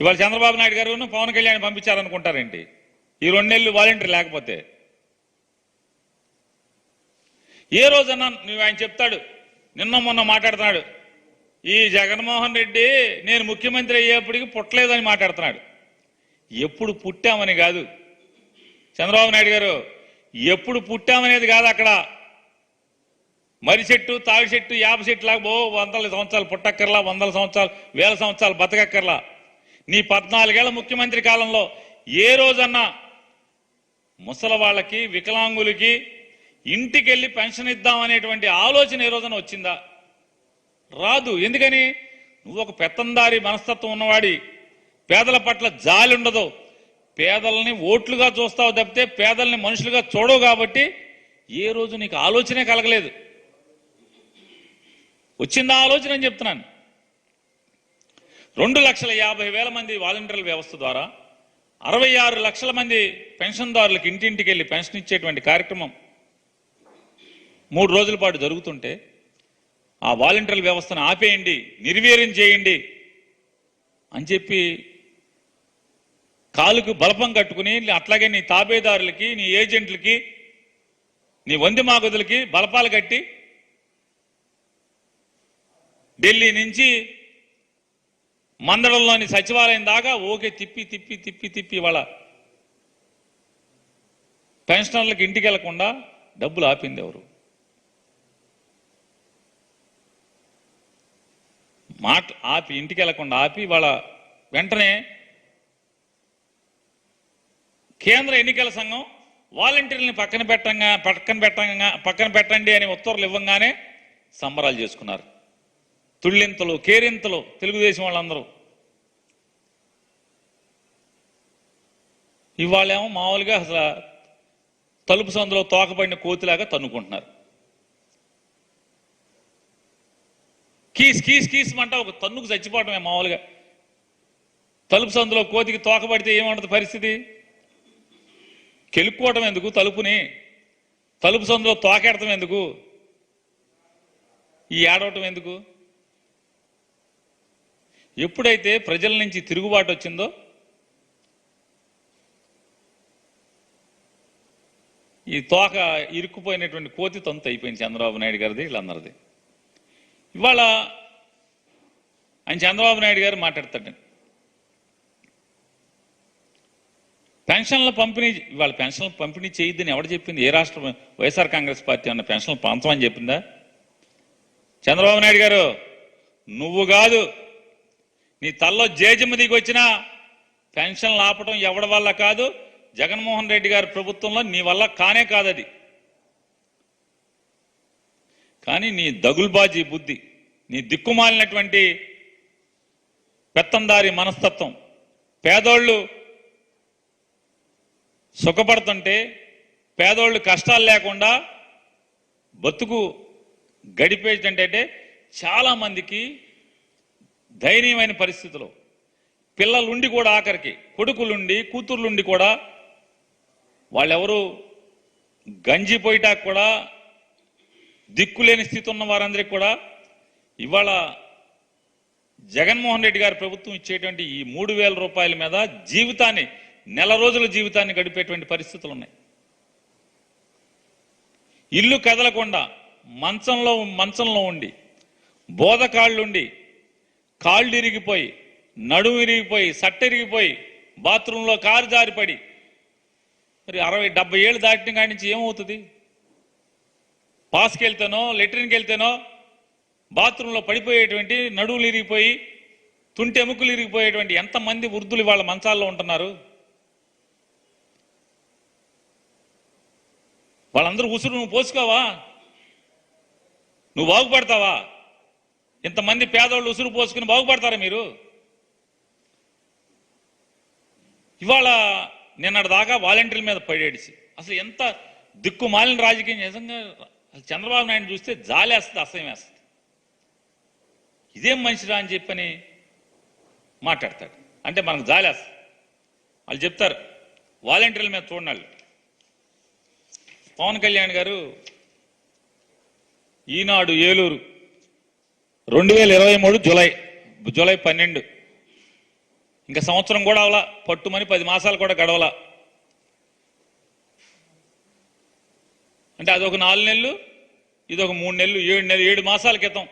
ఇవాళ చంద్రబాబు నాయుడు గారు పవన్ కళ్యాణ్ పంపించారనుకుంటారేంటి? ఈ రెండు నెలలు వాలంటీర్ లేకపోతే. ఏ రోజన్నా నువ్వు ఆయన చెప్తాడు నిన్న మొన్న మాట్లాడుతున్నాడు ఈ జగన్మోహన్ రెడ్డి నేను ముఖ్యమంత్రి అయ్యేప్పటికి పుట్టలేదని మాట్లాడుతున్నాడు. ఎప్పుడు పుట్టామని కాదు. చంద్రబాబు నాయుడు గారు ఎప్పుడు పుట్టామనేది కాదు అక్కడ. మరి చెట్టు తావి చెట్టు యాప చెట్టు లాగా ఓ వందల సంవత్సరాలు పుట్టక్కర్లా వందల సంవత్సరాలు వేల సంవత్సరాలు బతకక్కర్లా. నీ పద్నాలుగేళ్ళ ముఖ్యమంత్రి కాలంలో ఏ రోజన్నా ముసలి వాళ్ళకి వికలాంగులకి ఇంటికెళ్ళి పెన్షన్ ఇద్దాం అనేటువంటి ఆలోచన ఏ రోజున వచ్చిందా? రాదు. ఎందుకని? నువ్వు ఒక పెత్తందారి మనస్తత్వం ఉన్నవాడి. పేదల పట్ల జాలి ఉండదు. పేదల్ని ఓట్లుగా చూస్తావు తప్పితే పేదల్ని మనుషులుగా చూడవు కాబట్టి ఏ రోజు నీకు ఆలోచనే కలగలేదు. వచ్చిందా ఆలోచన అని చెప్తున్నాను. రెండు లక్షల యాభై వేల మంది వాలంటీర్ల వ్యవస్థ ద్వారా అరవై ఆరు లక్షల మంది పెన్షన్దారులకు ఇంటింటికి వెళ్ళి పెన్షన్ ఇచ్చేటువంటి కార్యక్రమం మూడు రోజుల పాటు జరుగుతుంటే ఆ వాలంటీర్ల వ్యవస్థను ఆపేయండి నిర్వీర్యం చేయండి అని చెప్పి కాలుకు బలపం కట్టుకుని అట్లాగే నీ తాబేదారులకి నీ ఏజెంట్లకి నీ వంది మాగుదులకి బలపాలు కట్టి ఢిల్లీ నుంచి మందడంలోని సచివాలయం దాకా ఓకే తిప్పి తిప్పి తిప్పి తిప్పి వాళ్ళ పెన్షనర్లకు ఇంటికి వెళ్ళకుండా డబ్బులు ఆపింది ఎవరు? మాట ఆపి ఇంటికి వెళ్ళకుండా ఆపి వాళ్ళ వెంటనే కేంద్ర ఎన్నికల సంఘం వాలంటీర్లని పక్కన పెట్టంగా పక్కన పెట్టంగా పక్కన పెట్టండి అని ఉత్తర్వులు ఇవ్వంగానే సంబరాలు చేసుకున్నారు. తుళ్ళింతలు కేరింతలు తెలుగుదేశం వాళ్ళందరూ. ఇవాళేమో మామూలుగా అసలు తలుపు సందులో తోకబడిన కోతిలాగా తన్నుకుంటున్నారు. కీస్ కీస్ కీస్ మంట ఒక తన్నుకు చచ్చిపోవటమే మామూలుగా. తలుపు సందులో కోతికి తోకబడితే ఏమంటుంది పరిస్థితి? కెలుక్కోవటం ఎందుకు తలుపుని? తలుపు సందులో తోకెడటం ఎందుకు? ఈ ఏడవటం ఎందుకు? ఎప్పుడైతే ప్రజల నుంచి తిరుగుబాటు వచ్చిందో ఈ తోక ఇరుక్కుపోయినటువంటి కోతి తొంత అయిపోయింది చంద్రబాబు నాయుడు గారిది వీళ్ళందరిది. ఇవాళ ఆయన చంద్రబాబు నాయుడు గారు మాట్లాడతాడు. పెన్షన్ల పంపిణీ ఇవాళ పెన్షన్లు పంపిణీ చేయొద్దని ఎవడు చెప్పింది? ఏ రాష్ట్ర వైఎస్ఆర్ కాంగ్రెస్ పార్టీ అన్న పెన్షన్లు పంచమని చెప్పిందా? చంద్రబాబు నాయుడు గారు నువ్వు కాదు నీ తల్లో జేజమ్మ దిగి వచ్చినా పెన్షన్లు ఆపటం ఎవడి వల్ల కాదు? జగన్మోహన్ రెడ్డి గారి ప్రభుత్వంలో నీ వల్ల కానే కాదది. కానీ నీ దగుల్బాజీ బుద్ధి నీ దిక్కుమాలినటువంటి పెత్తందారి మనస్తత్వం పేదోళ్ళు సుఖపడుతుంటే పేదోళ్ళు కష్టాలు లేకుండా బతుకు గడిపేటంటే చాలా మందికి దయనీయమైన పరిస్థితులు పిల్లలుండి కూడా ఆఖరికి కొడుకులుండి కూతుర్లుండి కూడా వాళ్ళెవరు గంజి పోయిటాకు కూడా దిక్కులేని స్థితి ఉన్న వారందరికీ కూడా ఇవాళ జగన్మోహన్ రెడ్డి గారి ప్రభుత్వం ఇచ్చేటువంటి ఈ మూడు వేల రూపాయల మీద జీవితాన్ని నెల రోజుల జీవితాన్ని గడిపేటువంటి పరిస్థితులు ఉన్నాయి. ఇల్లు కదలకుండా మంచంలో మంచంలో ఉండి బోధకాళ్ళుండి కాళ్ళు ఇరిగిపోయి నడుము ఇరిగిపోయి సట్టెరిగిపోయి బాత్రూంలో కారు జారిపడి. మరి అరవై డెబ్బై ఏళ్ళు దాటిన కాడి నుంచి ఏమవుతుంది? పాస్కి వెళ్తేనో లెట్రిన్కి వెళ్తేనో బాత్రూంలో పడిపోయేటువంటి నడువులు ఇరిగిపోయి తుంటి ఎముకలు ఇరిగిపోయేటువంటి ఎంతమంది వృద్ధులు వాళ్ళ మంచాల్లో ఉంటున్నారు? వాళ్ళందరూ ఉసురు నువ్వు పోసుకోవా? నువ్వు బాగుపడతావా? ఇంతమంది పేదవాళ్ళు ఉసురు పోసుకుని బాగుపడతారా మీరు? ఇవాళ నిన్నటి దాకా వాలంటీర్ల మీద పడేడిసి. అసలు ఎంత దిక్కు మాలిన రాజకీయం నిజంగా అసలు చంద్రబాబు నాయుడు చూస్తే జాలేస్తుంది అసహ్యం వేస్తుంది ఇదేం మనిషిరా అని చెప్పని మాట్లాడతాడు. అంటే మనకు జాలేస్తుంది. వాళ్ళు చెప్తారు వాలంటీర్ల మీద చూడాలి పవన్ కళ్యాణ్ గారు ఈనాడు ఏలూరు రెండు వేల ఇరవై మూడు జూలై జూలై పన్నెండు. ఇంకా సంవత్సరం కూడా అవలా పట్టుమని పది మాసాలు కూడా గడవలా. అంటే అదొక నాలుగు నెలలు ఇదొక మూడు నెలలు ఏడు నెలలు ఏడు మాసాల క్రితం.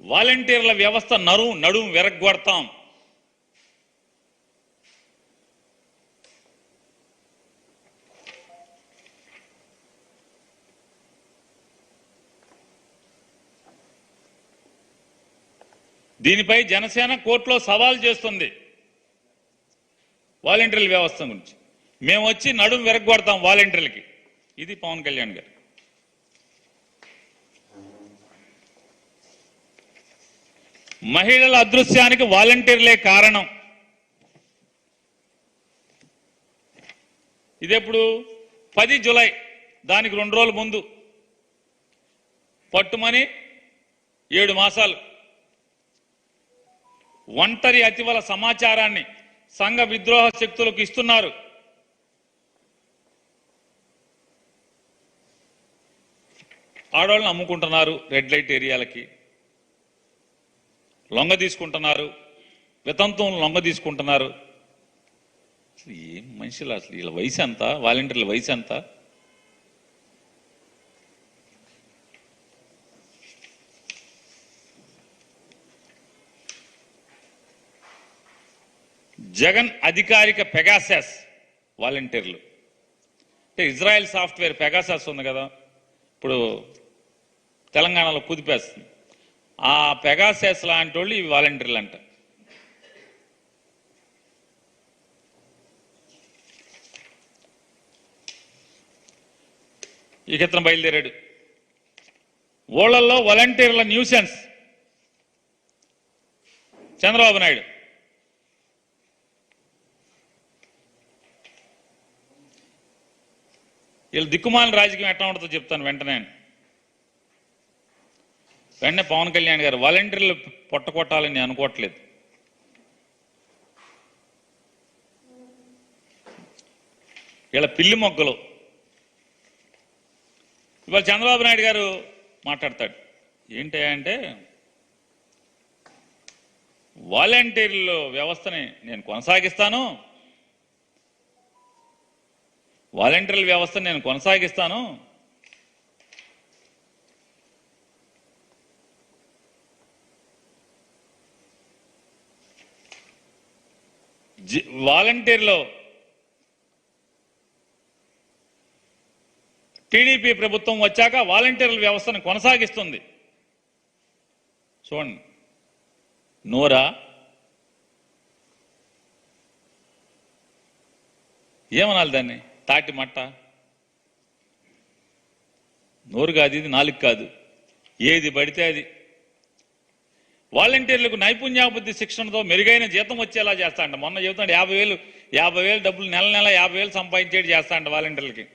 వాలంటీర్ల వ్యవస్థ నరువు నడుం విరగ్గొడతాం దీనిపై జనసేన కోర్టులో సవాల్ చేస్తుంది వాలంటీర్ల వ్యవస్థ గురించి. మేము వచ్చి నడుం విరగ్గొడతాం వాలంటీర్లకి. ఇది పవన్ కళ్యాణ్ గారు. మహిళల అదృశ్యానికి వాలంటీర్లే కారణం. ఇదెప్పుడు? పది జులై దానికి రెండు రోజుల ముందు. పట్టుమని ఏడు మాసాలు. ఒంటరి అతివల సమాచారాన్ని సంఘ విద్రోహ శక్తులకు ఇస్తున్నారు. ఆడవాళ్ళని అమ్ముకుంటున్నారు రెడ్ లైట్ ఏరియాలకి. లొంగ తీసుకుంటున్నారు. వితంతం లొంగ తీసుకుంటున్నారు. అసలు ఏం మనుషులు అసలు వీళ్ళ వయసు ఎంత? వాలంటీర్ల వయసు ఎంత? జగన్ అధికారిక పెగాసెస్ వాలంటీర్లు. అంటే ఇజ్రాయెల్ సాఫ్ట్వేర్ పెగాసెస్ ఉంది కదా ఇప్పుడు తెలంగాణలో కుదిపేస్తుంది. ఆ పెగాసెస్ లాంటి వాళ్ళు ఇవి వాలంటీర్లు అంట ఇక ఇతను బయలుదేరాడు. ఊళ్ళల్లో వాలంటీర్ల న్యూసెన్స్ చంద్రబాబు నాయుడు. వీళ్ళు దిక్కుమాలిన రాజకీయం ఎట్లా ఉంటుందో చెప్తాను వెంటనే వెంటనే పవన్ కళ్యాణ్ గారు వాలంటీర్లు పొట్టకొట్టాలని నేను అనుకోవట్లేదు. వీళ్ళ పిల్లి మొగ్గలు. ఇవాళ చంద్రబాబు నాయుడు గారు మాట్లాడతాడు. ఏంటి అంటే వాలంటీర్ల వ్యవస్థని నేను కొనసాగిస్తాను. వాలంటీర్ల వ్యవస్థను నేను కొనసాగిస్తాను. జి- టీడీపీ ప్రభుత్వం వచ్చాక వాలంటీర్ల వ్యవస్థను కొనసాగిస్తుంది. చూడండి. నోరా? ఏమనాలి దాన్ని? తాటి మట్ట. నోరు కాదు ఇది నాలుగు కాదు. ఏది పడితే అది. వాలంటీర్లకు నైపుణ్యాభివృద్ధి శిక్షణతో మెరుగైన జీతం వచ్చేలా చేస్తా అంట మొన్న చెబుతాడు యాభై వేలు యాభై వేలు డబ్బులు నెల నెల యాభై వేలు సంపాదించేది చేస్తా అంట వాలంటీర్లకి.